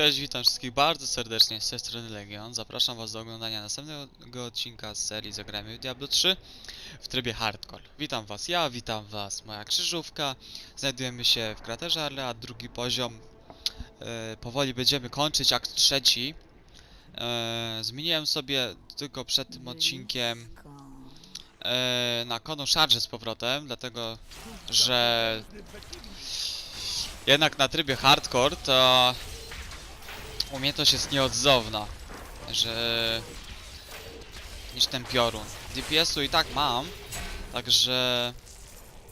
Cześć, witam wszystkich bardzo serdecznie z tej strony Legion. Zapraszam was do oglądania następnego odcinka z serii Zagrajmy w Diablo 3 w trybie hardcore. Witam was ja, witam was moja krzyżówka. Znajdujemy się w kraterze Arlea, drugi poziom. E, powoli będziemy kończyć akt trzeci. E, zmieniłem sobie tylko przed tym odcinkiem e, na Kono Charge z powrotem, dlatego że jednak na trybie hardcore to umiejętność jest nieodzowna, że niż ten piorun. DPS-u i tak mam, także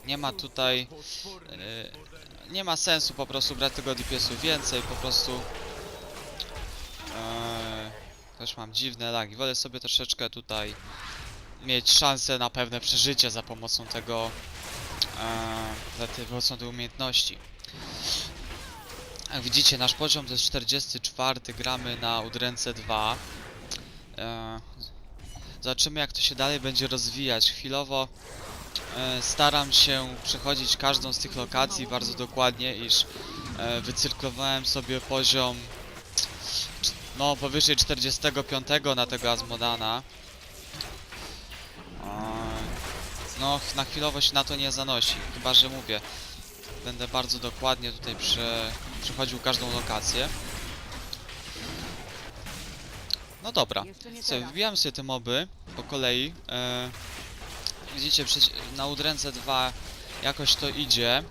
nie ma tutaj e, nie ma sensu po prostu brać tego DPS-u więcej, po prostu e, też mam dziwne lagi. Wolę sobie troszeczkę tutaj mieć szansę na pewne przeżycie za pomocą tego e, za pomocą tej umiejętności. Jak widzicie, nasz poziom to jest 44, gramy na udręce 2. E, zobaczymy jak to się dalej będzie rozwijać. Chwilowo e, staram się przechodzić każdą z tych lokacji bardzo dokładnie, iż e, wycyrklowałem sobie poziom no powyżej 45 na tego Azmodana. E, no, na chwilowo się na to nie zanosi, chyba że mówię. Będę bardzo dokładnie tutaj prze, przechodził każdą lokację. No dobra, sobie wbijam sobie te moby po kolei. E, widzicie, na udręce 2 jakoś to idzie.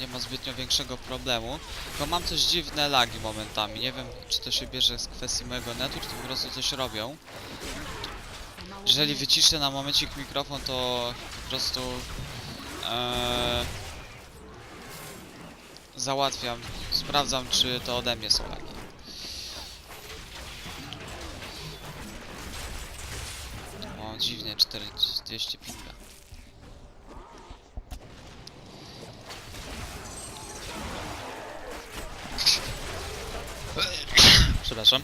Nie ma zbytnio większego problemu. Tylko mam coś dziwne lagi momentami. Nie wiem, czy to się bierze z kwestii mojego netu, czy to po prostu coś robią. Jeżeli wyciszę na momencik mikrofon, to po prostu e, załatwiam, sprawdzam czy to ode mnie są lagi. O, dziwnie, 4, 200 pinga. Przepraszam.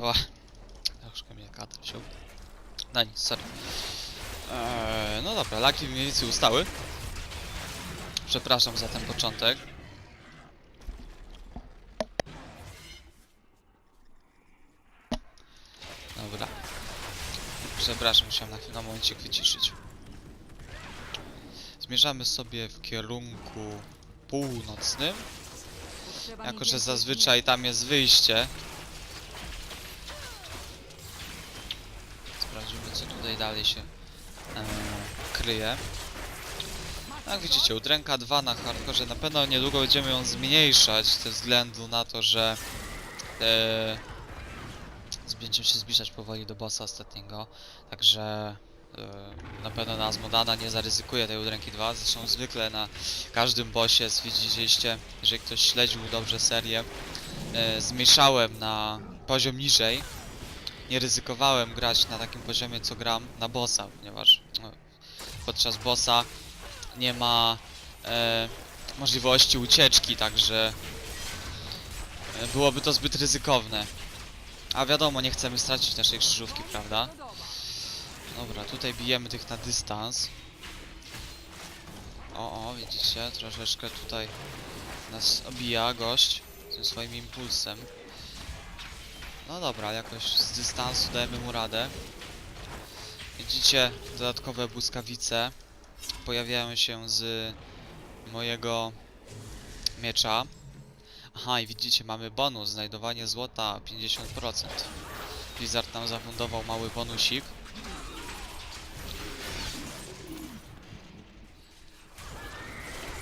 O, troszkę mnie katar wziął. No nic, sorry. Eee, no dobra, laki mniej więcej ustały. Przepraszam za ten początek. Dobra. Przepraszam, musiałem na chwilę na momencie wyciszyć. Zmierzamy sobie w kierunku północnym. Jako, że zazwyczaj tam jest wyjście. Sprawdzimy, co tutaj dalej się e, kryje. Jak widzicie, udręka 2 na hardkorze na pewno niedługo będziemy ją zmniejszać ze względu na to, że e, będziemy się zbliżać powoli do bossa ostatniego. Także e, na pewno na Asmodana nie zaryzykuje tej udręki 2. Zresztą zwykle na każdym bossie, widzieliście, jeżeli ktoś śledził dobrze serię, e, zmniejszałem na poziom niżej. Nie ryzykowałem grać na takim poziomie co gram na bossa, ponieważ no, podczas bossa nie ma e, możliwości ucieczki, także e, byłoby to zbyt ryzykowne. A wiadomo, nie chcemy stracić naszej krzyżówki, prawda? Dobra, tutaj bijemy tych na dystans. O, o, widzicie, troszeczkę tutaj nas obija gość tym swoim impulsem. No dobra, jakoś z dystansu dajemy mu radę. Widzicie, dodatkowe błyskawice pojawiają się z mojego miecza. Aha, i widzicie, mamy bonus, znajdowanie złota 50%. Blizzard nam zafundował mały bonusik.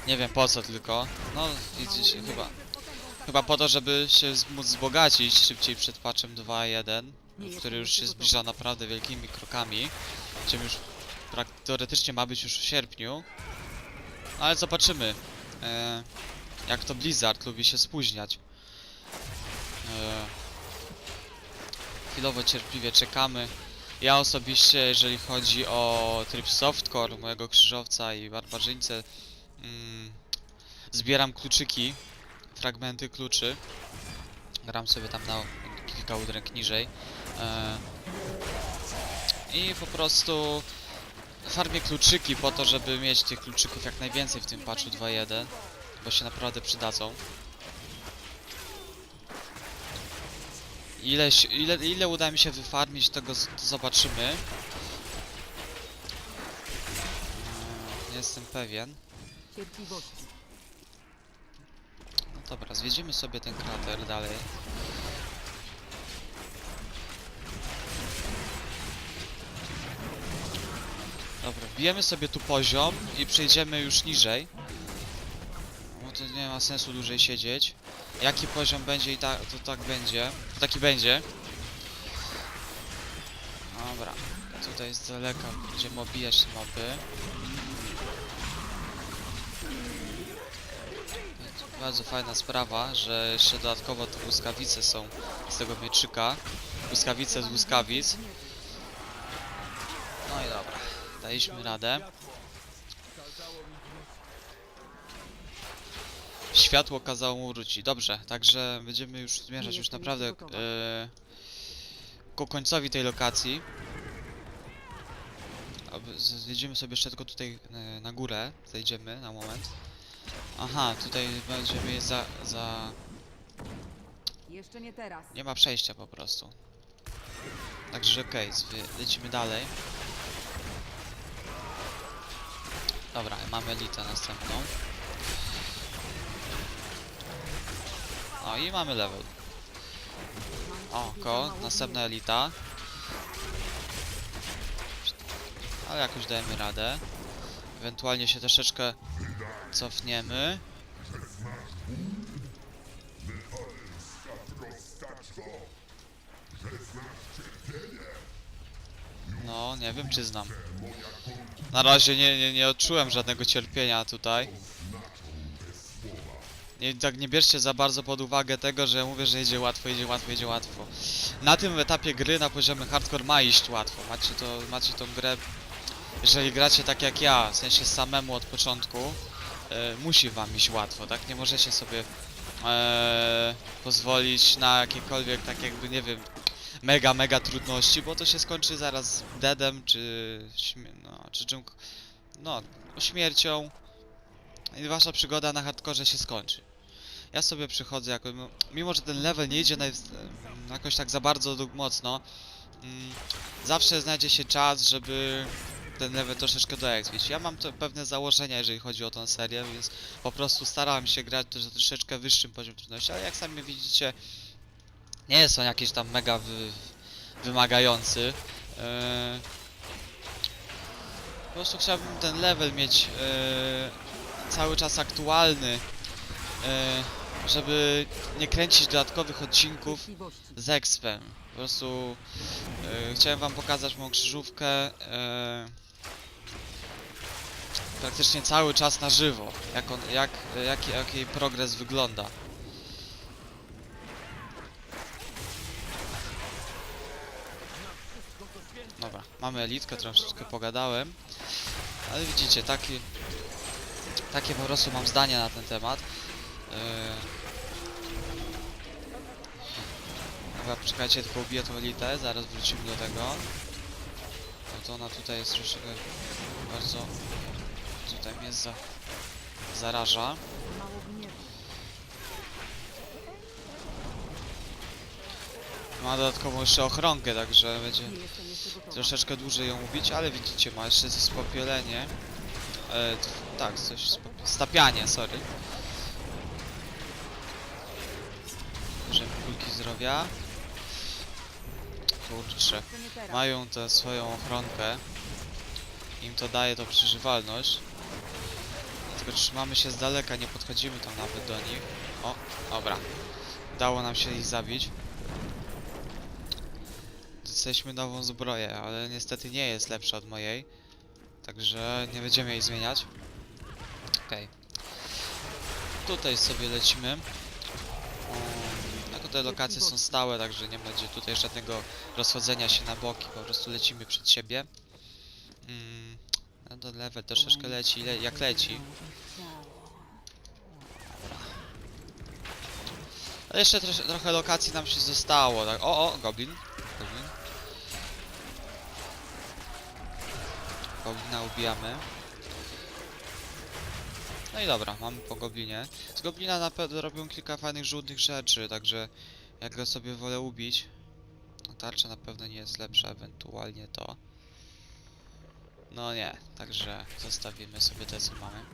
Nie wiem po co tylko. No, widzicie, chyba. Chyba po to, żeby się móc wzbogacić szybciej przed patchem 2.1, który już się zbliża naprawdę wielkimi krokami. Czym już teoretycznie ma być już w sierpniu. No, ale zobaczymy. E, jak to Blizzard lubi się spóźniać. E, chwilowo cierpliwie czekamy. Ja osobiście, jeżeli chodzi o tryb softcore mojego krzyżowca i barbarzyńcę, mm, zbieram kluczyki, fragmenty kluczy. Gram sobie tam na kilka udręk niżej. E, I po prostu Farmię kluczyki po to, żeby mieć tych kluczyków jak najwięcej w tym patchu 2.1 Bo się naprawdę przydadzą. Ile, ile, ile uda mi się wyfarmić, tego zobaczymy. Nie jestem pewien. No dobra, zwiedzimy sobie ten krater dalej. Dobra, bijemy sobie tu poziom i przejdziemy już niżej. Bo to nie ma sensu dłużej siedzieć. Jaki poziom będzie i tak, to tak będzie. To taki będzie. Dobra, tutaj z daleka będziemy obijać te moby. Bardzo fajna sprawa, że jeszcze dodatkowo te błyskawice są z tego mieczyka. Błyskawice z błyskawic. No i dobra, daliśmy radę. Światło kazało mu wrócić. Dobrze, także będziemy już zmierzać już naprawdę e, ku końcowi tej lokacji. Zjedziemy sobie jeszcze tylko tutaj e, na górę. Zejdziemy na moment. Aha, tutaj będziemy za, za... Jeszcze nie teraz. Nie ma przejścia po prostu. Także okej, okay, lecimy dalej. Dobra, mamy elitę następną. No i mamy level. O, ko, następna elita. Ale jakoś dajemy radę. Ewentualnie się troszeczkę cofniemy. No, nie wiem czy znam. Na razie nie, nie, nie odczułem żadnego cierpienia tutaj. Nie, tak nie bierzcie za bardzo pod uwagę tego, że mówię, że idzie łatwo, idzie łatwo, idzie łatwo. Na tym etapie gry, na poziomie hardcore ma iść łatwo. Macie, to, macie tą grę, jeżeli gracie tak jak ja, w sensie samemu od początku, e, musi wam iść łatwo, tak? Nie możecie sobie e, pozwolić na jakiekolwiek, tak jakby, nie wiem, mega, mega trudności, bo to się skończy zaraz deadem, czy, no, czy czym, no, śmiercią i wasza przygoda na hardkorze się skończy. Ja sobie przychodzę jako, no, mimo że ten level nie idzie na, jakoś tak za bardzo mocno, mm, zawsze znajdzie się czas, żeby ten level troszeczkę doexpić. Ja mam pewne założenia, jeżeli chodzi o tą serię, więc po prostu starałem się grać też troszeczkę wyższym poziomie trudności, ale jak sami widzicie, nie jest on jakiś tam mega wy, wymagający. Eee, po prostu chciałbym ten level mieć eee, cały czas aktualny, eee, żeby nie kręcić dodatkowych odcinków z expem. Po prostu e, chciałem wam pokazać moją krzyżówkę e, praktycznie cały czas na żywo, jak, on, jak, jak, jak jej progres wygląda. Dobra, mamy elitkę, troszeczkę pogadałem, ale widzicie, takie, takie po prostu mam zdania na ten temat. E, Dobra, poczekajcie, tylko ubiję tą elitę, zaraz wrócimy do tego. No to ona tutaj jest troszeczkę bardzo... Tutaj mnie za... zaraża. Ma dodatkową jeszcze ochronkę, także będzie troszeczkę dłużej ją ubić, ale widzicie, ma jeszcze spopielenie. E, tak, coś stapianie, sorry. Bierzemy kulki zdrowia. Kurczę. Mają tę swoją ochronkę. Im to daje to przeżywalność. Tylko trzymamy się z daleka, nie podchodzimy tam nawet do nich. O, dobra. Udało nam się ich zabić. Jesteśmy nową zbroję, ale niestety nie jest lepsza od mojej. Także nie będziemy jej zmieniać. Okej. Tutaj sobie lecimy. Jako te lokacje są stałe, także nie będzie tutaj żadnego rozchodzenia się na boki, po prostu lecimy przed siebie. Mm, no to level troszeczkę leci, le jak leci. Ale jeszcze trochę lokacji nam się zostało, tak? O, o. Goblin. Goblina ubijamy. No i dobra, mamy po goblinie. Z goblina na pewno robią kilka fajnych żółtych rzeczy, także jak go sobie wolę ubić, tarcza na pewno nie jest lepsza, ewentualnie to. No nie, także zostawimy sobie te co mamy.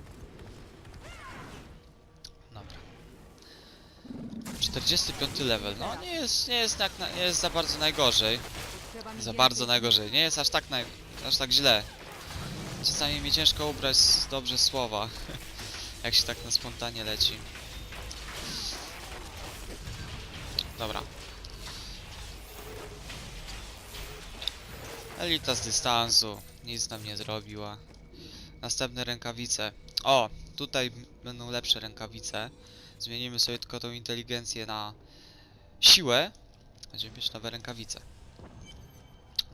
Dobra. 45 level, no nie jest, nie jest, nie jest za bardzo najgorzej. Za bardzo najgorzej. Nie jest aż tak naj... aż tak źle. Czasami mi ciężko ubrać dobrze słowa. jak się tak na spontanie leci. Dobra. Elita z dystansu. Nic nam nie zrobiła. Następne rękawice. O! Tutaj będą lepsze rękawice. Zmienimy sobie tylko tą inteligencję na siłę. Będziemy mieć nowe rękawice.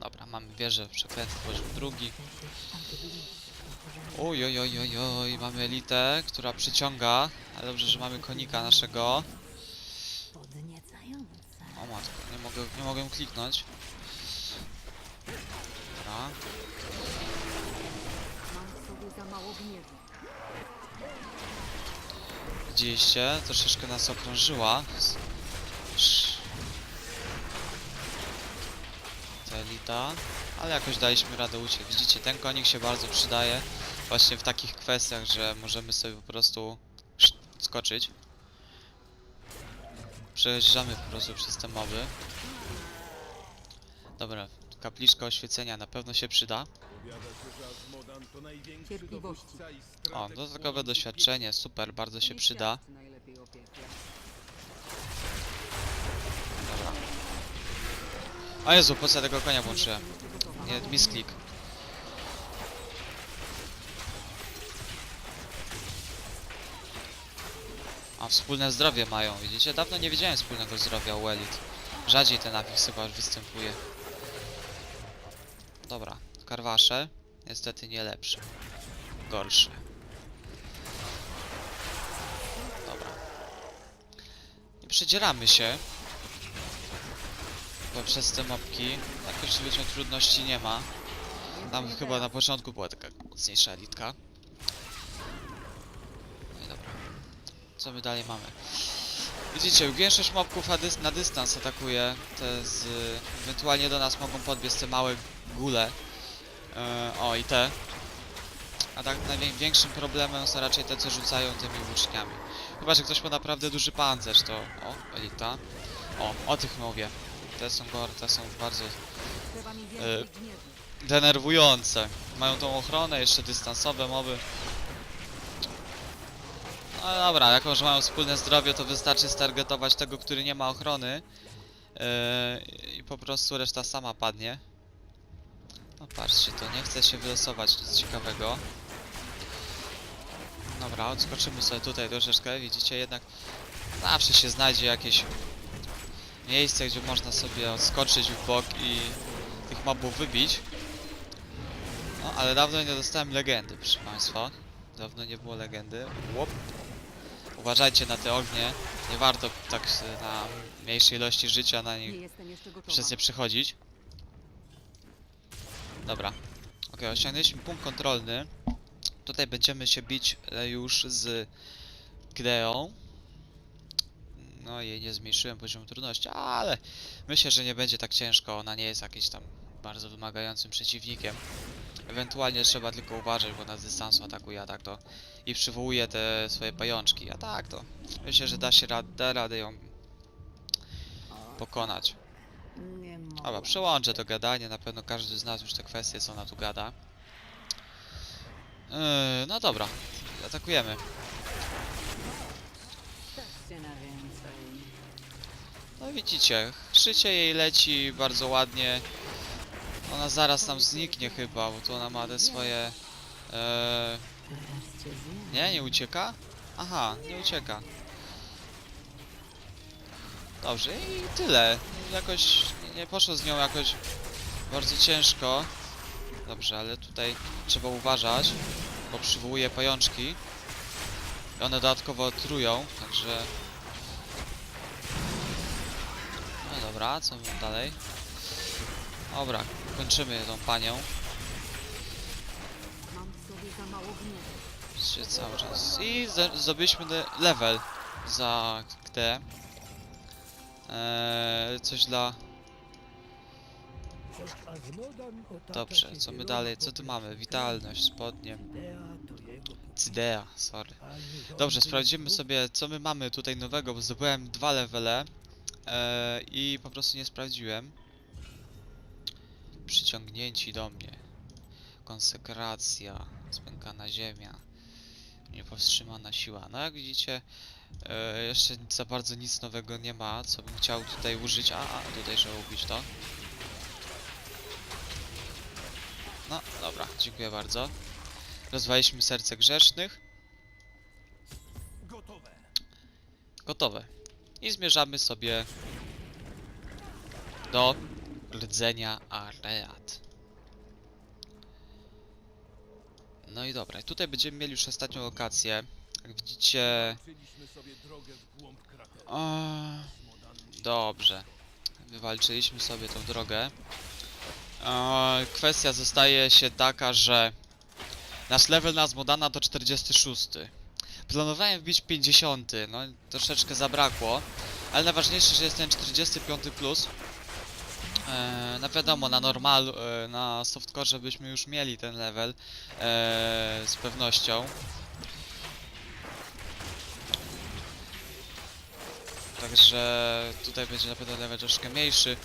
Dobra, mamy wieżę przekrętną poziom drugi. Oj, oj, oj, oj, oj, mamy elitę, która przyciąga. Ale dobrze, że mamy konika naszego. O matko, nie mogę, nie mogę kliknąć. Dobra. Widzieliście? Troszeczkę nas okrążyła. Elita. Ale jakoś daliśmy radę uciec. Widzicie, ten konik się bardzo przydaje. Właśnie w takich kwestiach, że możemy sobie po prostu skoczyć. Przejeżdżamy po prostu przez te moby. Dobra, kapliczka oświecenia na pewno się przyda. O, dodatkowe doświadczenie, super, bardzo się przyda. O Jezu, po co ja tego konia włączyłem? Nie, misklik. A wspólne zdrowie mają, widzicie? Dawno nie widziałem wspólnego zdrowia u. Rzadziej ten afiks chyba występuje. Dobra, karwasze. Niestety nie lepsze. Gorsze. Dobra. Nie przedzieramy się. Bo przez te mopki jakoś zbytnio trudności nie ma. Tam chyba na początku była taka mocniejsza elitka. No i dobra. Co my dalej mamy? Widzicie, większość mobków na, dys na dystans atakuje. Te z... Ewentualnie do nas mogą podbiec te małe gule. E, o, i te. A tak największym problemem są raczej te, co rzucają tymi włóczniami. Chyba, że ktoś ma naprawdę duży pancerz, to... O, elita. O, o tych mówię. Te są, te są bardzo E, denerwujące. Mają tą ochronę, jeszcze dystansowe moby. No dobra, jako że mają wspólne zdrowie, to wystarczy stargetować tego, który nie ma ochrony. Yy, I po prostu reszta sama padnie. No patrzcie, to nie chce się wylosować nic ciekawego. Dobra, odskoczymy sobie tutaj troszeczkę, widzicie, jednak zawsze się znajdzie jakieś miejsce, gdzie można sobie odskoczyć w bok i tych mobów wybić. No, ale dawno nie dostałem legendy, proszę państwa. Dawno nie było legendy. Łop. Uważajcie na te ognie. Nie warto tak na mniejszej ilości życia na nich przez nie przechodzić. Dobra. Ok, osiągnęliśmy punkt kontrolny. Tutaj będziemy się bić e, już z Gdeą. No i nie zmniejszyłem poziomu trudności, ale myślę, że nie będzie tak ciężko. Ona nie jest jakimś tam bardzo wymagającym przeciwnikiem. Ewentualnie trzeba tylko uważać, bo na dystansu atakuje, a tak to i przywołuje te swoje pajączki, a tak to myślę, że da się rad, da radę ją pokonać. Dobra, przełączę to gadanie, na pewno każdy z nas już te kwestie, co ona tu gada. Yy, no dobra, atakujemy. Stać na więcej. No widzicie, szycie jej leci bardzo ładnie. Ona zaraz tam zniknie chyba, bo tu ona ma te swoje... Zjem. nie, nie ucieka? Aha, nie ucieka. Dobrze, i tyle. Jakoś nie poszło z nią jakoś bardzo ciężko. Dobrze, ale tutaj trzeba uważać, bo przywołuje pajączki. I one dodatkowo trują, także... dobra, co my dalej? Dobra, kończymy tą panią. Się cały czas. I zdo- zdobyliśmy le- level za te. Eee, coś dla Dobrze, co my dalej? Co tu mamy? Witalność, spodnie. Cidea, sorry. Dobrze, sprawdzimy sobie, co my mamy tutaj nowego, bo zdobyłem dwa levele e, i po prostu nie sprawdziłem. Przyciągnięci do mnie. Konsekracja, spękana ziemia, niepowstrzymana siła. No jak widzicie, e, jeszcze za bardzo nic nowego nie ma, co bym chciał tutaj użyć. A, a tutaj trzeba ubić to. No, dobra, dziękuję bardzo. Rozwaliśmy serce grzesznych. Gotowe. I zmierzamy sobie do rdzenia Areat. No i dobra, tutaj będziemy mieli już ostatnią lokację. Jak widzicie... O, dobrze. Wywalczyliśmy sobie tą drogę. E, kwestia zostaje się taka, że nasz level na Zmodana to 46. Planowałem wbić 50, no troszeczkę zabrakło, ale najważniejsze, że jest ten 45 plus. E, no wiadomo, na normal, e, na softcore byśmy już mieli ten level e, z pewnością. Także tutaj będzie na pewno level troszkę mniejszy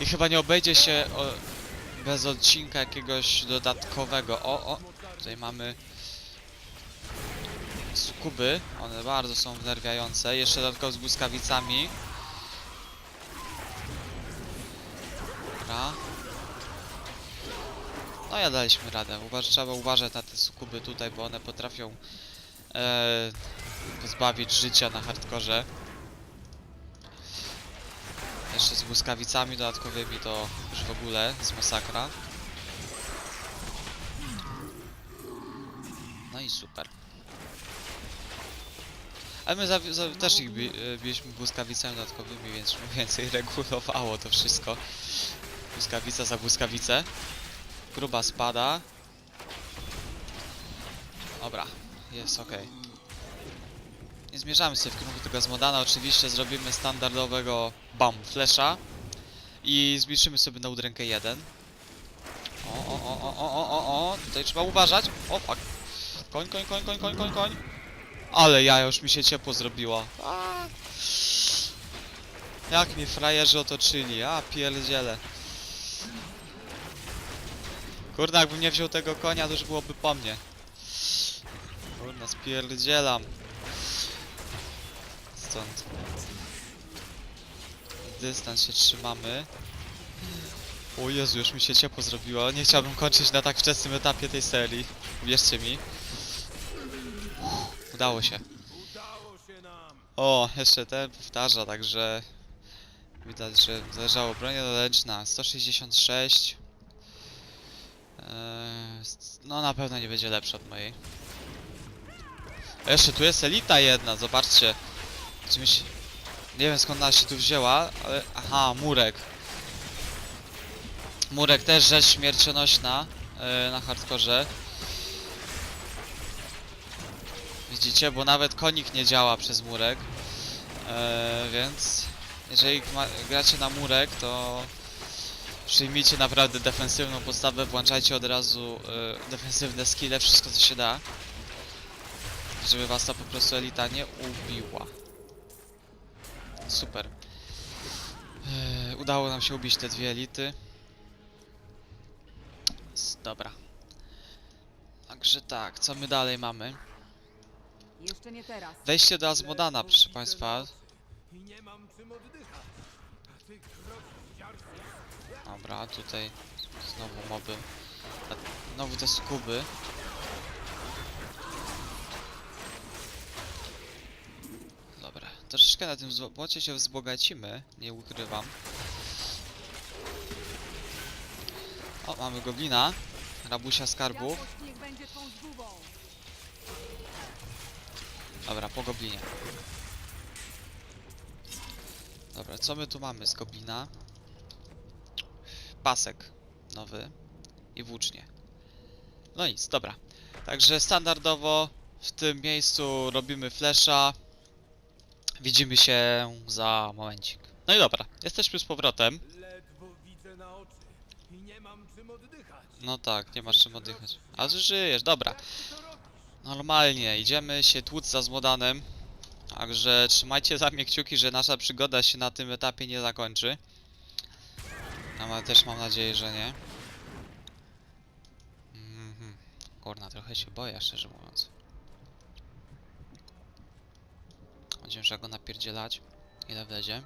i chyba nie obejdzie się o, bez odcinka jakiegoś dodatkowego. O, o, tutaj mamy sukuby, one bardzo są wnerwiające. Jeszcze dodatkowo z błyskawicami. Dobra. No ja daliśmy radę. Uważ, trzeba uważać na te sukuby tutaj, bo one potrafią e, pozbawić życia na hardkorze. Jeszcze z błyskawicami dodatkowymi to już w ogóle z masakra. No i super. Ale my za, za, też ich bi, e, biliśmy błyskawicami dodatkowymi, więc mniej więcej regulowało to wszystko. Błyskawica za błyskawicę. Gruba spada. Dobra, jest ok. Nie zmierzamy sobie w kierunku tego zmodana, oczywiście zrobimy standardowego BAM flesza i zbliżymy sobie na udrękę 1. O, o, o, o, o, o, o, o, tutaj trzeba uważać. O, fuck. Koń, koń, koń, koń, koń, koń, koń. Ale ja już mi się ciepło zrobiło. A. Jak mi frajerzy otoczyli, a pierdziele. Kurde, jakbym nie wziął tego konia, to już byłoby po mnie. Kurde, spierdzielam. Stąd. Dystans się trzymamy. O Jezu, już mi się ciepło zrobiło. Nie chciałbym kończyć na tak wczesnym etapie tej serii. Wierzcie mi. Udało się. O, jeszcze ten powtarza, także widać, że zależało bronia dodręczna 166. Eee, no na pewno nie będzie lepsza od mojej. A Jeszcze tu jest elita jedna, zobaczcie. Czymś... Nie wiem skąd ona się tu wzięła, ale... Aha, murek. Murek też rzecz śmiercionośna e, na hardkorze. Widzicie, bo nawet konik nie działa przez murek. E, więc jeżeli gracie na murek, to przyjmijcie naprawdę defensywną postawę, włączajcie od razu e, defensywne skille, wszystko co się da. Żeby was ta po prostu elita nie ubiła. Super. E, udało nam się ubić te dwie elity. Dobra. Także tak, co my dalej mamy? Jeszcze nie teraz. Wejście do Azmodana, proszę państwa. Dobra, tutaj znowu moby. Znowu te skuby. Dobra, troszeczkę na tym złocie się wzbogacimy, nie ukrywam. O, mamy goblina. Rabusia skarbów. Dobra, po goblinie. Dobra, co my tu mamy z goblina? Pasek nowy i włócznie. No nic, dobra. Także standardowo w tym miejscu robimy flesza. Widzimy się za momencik. No i dobra, jesteśmy z powrotem. No tak, nie masz czym oddychać. A żyjesz, dobra. Normalnie, idziemy się tłuc za Zmodanem. Także trzymajcie za mnie kciuki, że nasza przygoda się na tym etapie nie zakończy. Ale też mam nadzieję, że nie. Mhm. Kurna, trochę się boję, szczerze mówiąc. Będziemy trzeba go napierdzielać. Ile wlezie?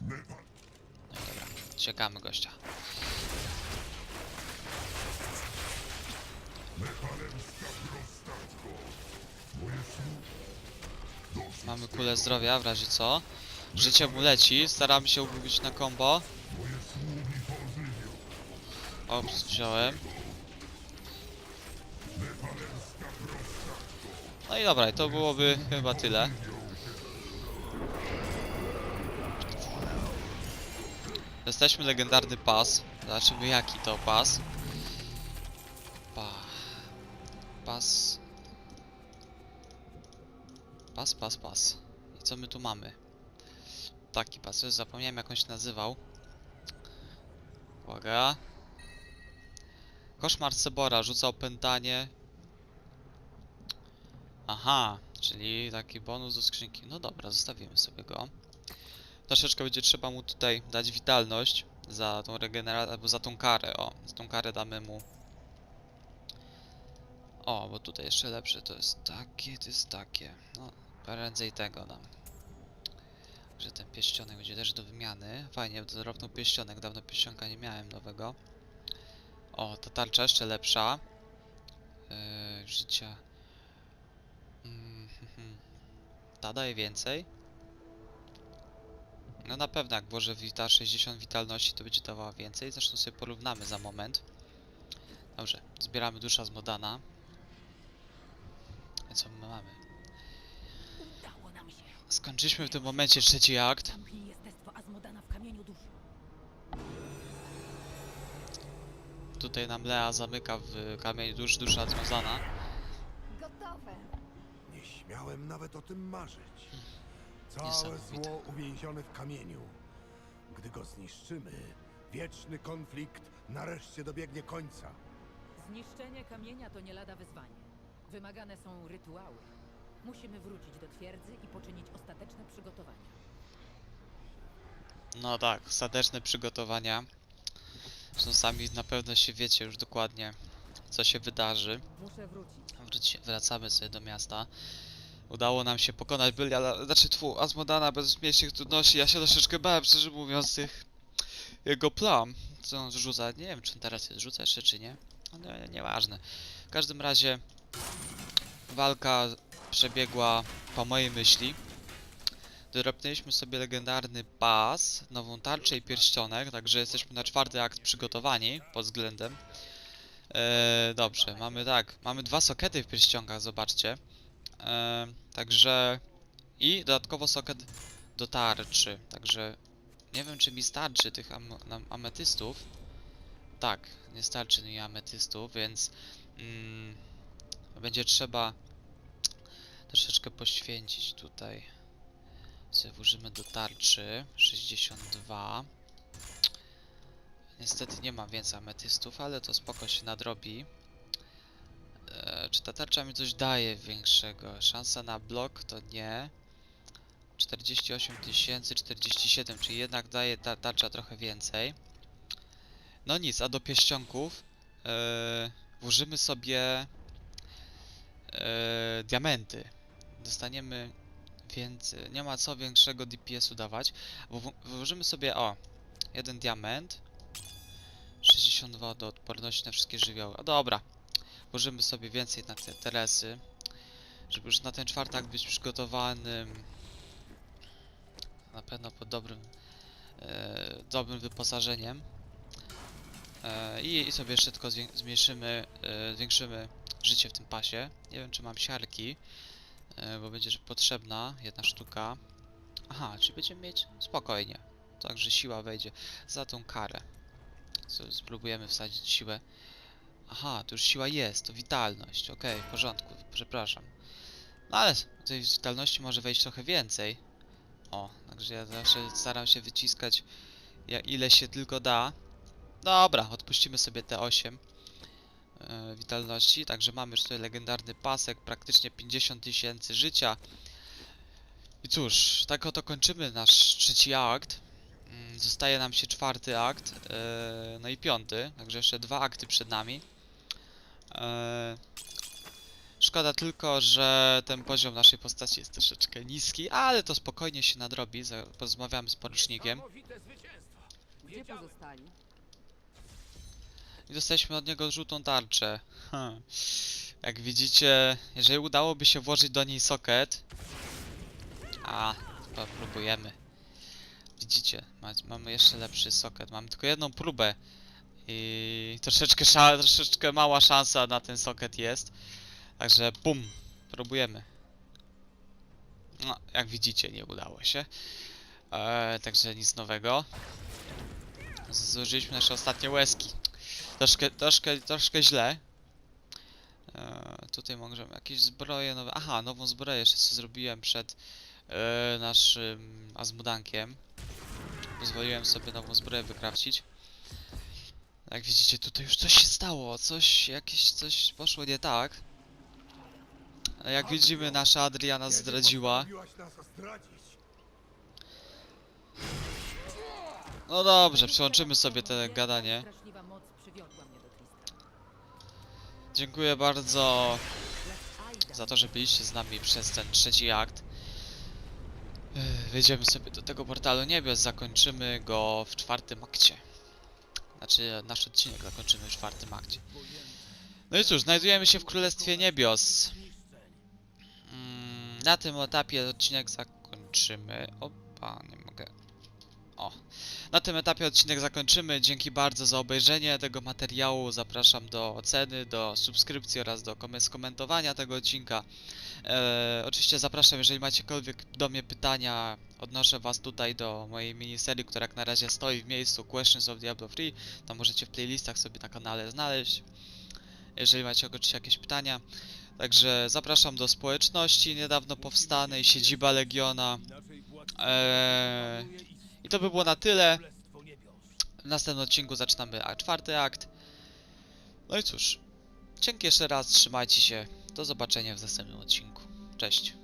No i dobra, ciekamy gościa. Mamy kulę zdrowia, w razie co. Życie mu leci, staramy się ubić na combo. Ops, wziąłem. No i dobra, to byłoby chyba tyle. Jesteśmy legendarny pas. Zobaczymy jaki to pas. Pas. Pas, pas, pas. I co my tu mamy? Taki pas, już zapomniałem jak on się nazywał. Uwaga. Koszmar Sebora rzuca opętanie. Aha, czyli taki bonus do skrzynki. No dobra, zostawimy sobie go. Troszeczkę będzie trzeba mu tutaj dać witalność za tą regenerację, albo za tą karę, o. Za tą karę damy mu. O, bo tutaj jeszcze lepsze to jest takie, to jest takie. No, prędzej tego dam. Że ten pieścionek będzie też do wymiany. Fajnie, drobną pieścionek, dawno pieścionka nie miałem nowego. O, ta tarcza jeszcze lepsza. Yy, życia. Mm. Ta daje więcej. No na pewno, jak włożę wita 60 witalności, to będzie dawała więcej. Zresztą sobie porównamy za moment. Dobrze, zbieramy dusza z Modana. Co my mamy? Udało nam się. Skończyliśmy w tym momencie trzeci akt. Tutaj nam Lea zamyka w kamień dusz dusza związana. Gotowe. Nie śmiałem nawet o tym marzyć. Całe Niesamowite. zło uwięzione w kamieniu. Gdy go zniszczymy, wieczny konflikt nareszcie dobiegnie końca. Zniszczenie kamienia to nie lada wyzwanie. Wymagane są rytuały. Musimy wrócić do twierdzy i poczynić ostateczne przygotowania. No tak, ostateczne przygotowania. Zresztą sami na pewno się wiecie już dokładnie, co się wydarzy. Muszę wrócić. Wróci, wracamy sobie do miasta. Udało nam się pokonać Beliala, znaczy tfu, Azmodana bez mniejszych trudności. Ja się troszeczkę bałem, szczerze mówiąc, tych jego plam, co on zrzuca. Nie wiem, czy on teraz je zrzuca jeszcze, czy nie. No, nie, nieważne. W każdym razie walka przebiegła po mojej myśli. Doropnęliśmy sobie legendarny pas, nową tarczę i pierścionek, także jesteśmy na czwarty akt przygotowani pod względem. Eee, dobrze, mamy tak, mamy dwa sokety w pierścionkach, zobaczcie. Eee, także i dodatkowo soket do tarczy, także nie wiem czy mi starczy tych am nam ametystów. Tak, nie starczy mi ametystów, więc mm, będzie trzeba troszeczkę poświęcić tutaj. Sobie włożymy do tarczy 62. Niestety nie mam więcej ametystów, ale to spoko się nadrobi. E, czy ta tarcza mi coś daje większego? Szansa na blok to nie. 48 tysięcy, 47, czyli jednak daje ta tarcza trochę więcej. No nic, a do pieścionków e, włożymy sobie e, diamenty. Dostaniemy więcej, nie ma co większego DPS-u dawać. Włożymy sobie, o, jeden diament. 62 do odporności na wszystkie żywioły. A dobra, włożymy sobie więcej na te teresy, żeby już na ten czwartek być przygotowanym. Na pewno pod dobrym, e, dobrym wyposażeniem. E, i, I sobie tylko zwię- zmniejszymy, e, zwiększymy życie w tym pasie. Nie wiem, czy mam siarki, e, bo będzie potrzebna jedna sztuka. Aha, czyli będziemy mieć spokojnie. Także siła wejdzie za tą karę. Spróbujemy wsadzić siłę. Aha, to już siła jest, to witalność. Okej, w porządku, przepraszam. No ale tej witalności może wejść trochę więcej. O, także ja zawsze staram się wyciskać ile się tylko da. Dobra, odpuścimy sobie te 8 e, witalności, także mamy już tutaj legendarny pasek, praktycznie 50 tysięcy życia. I cóż, tak oto kończymy nasz trzeci akt. Mm, Zostaje nam się czwarty akt, e, no i piąty, także jeszcze dwa akty przed nami. E, Szkoda tylko, że ten poziom naszej postaci jest troszeczkę niski, ale to spokojnie się nadrobi. Porozmawiamy z porucznikiem. Gdzie pozostali? I dostaliśmy od niego żółtą tarczę. Hm. Jak widzicie, jeżeli udałoby się włożyć do niej socket... A, to próbujemy. Widzicie, ma, mamy jeszcze lepszy socket. Mamy tylko jedną próbę. I troszeczkę, troszeczkę mała szansa na ten socket jest. Także bum, próbujemy. No, jak widzicie, nie udało się. Eee, także nic nowego. Zużyliśmy nasze ostatnie łezki. Troszkę, troszkę, troszkę źle. Eee, tutaj możemy jakieś zbroje nowe. Aha, nową zbroję jeszcze zrobiłem przed e, naszym Azmudankiem. Pozwoliłem sobie nową zbroję wykrawcić. Jak widzicie, tutaj już coś się stało. Coś, jakieś coś poszło nie tak. Jak widzimy, nasza Adriana zdradziła. No dobrze, przełączymy sobie te gadanie. Dziękuję bardzo za to, że byliście z nami przez ten trzeci akt. Ech, Wejdziemy sobie do tego portalu niebios, zakończymy go w czwartym akcie. Znaczy, nasz odcinek zakończymy w czwartym akcie. No i cóż, znajdujemy się w Królestwie Niebios. Mm, na tym etapie odcinek zakończymy. Opa, nie mogę. O. Na tym etapie odcinek zakończymy. Dzięki bardzo za obejrzenie tego materiału. Zapraszam do oceny, do subskrypcji oraz do kom- skomentowania tego odcinka. E, oczywiście zapraszam, jeżeli macie jakiekolwiek do mnie pytania, odnoszę was tutaj do mojej miniserii, która jak na razie stoi w miejscu Questions of Diablo 3. Tam możecie w playlistach sobie na kanale znaleźć, jeżeli macie oczywiście jakieś pytania. Także zapraszam do społeczności niedawno powstanej, siedziba Legiona. I to by było na tyle. W następnym odcinku zaczynamy a- czwarty akt. No i cóż, dzięki jeszcze raz, trzymajcie się. Do zobaczenia w następnym odcinku. Cześć.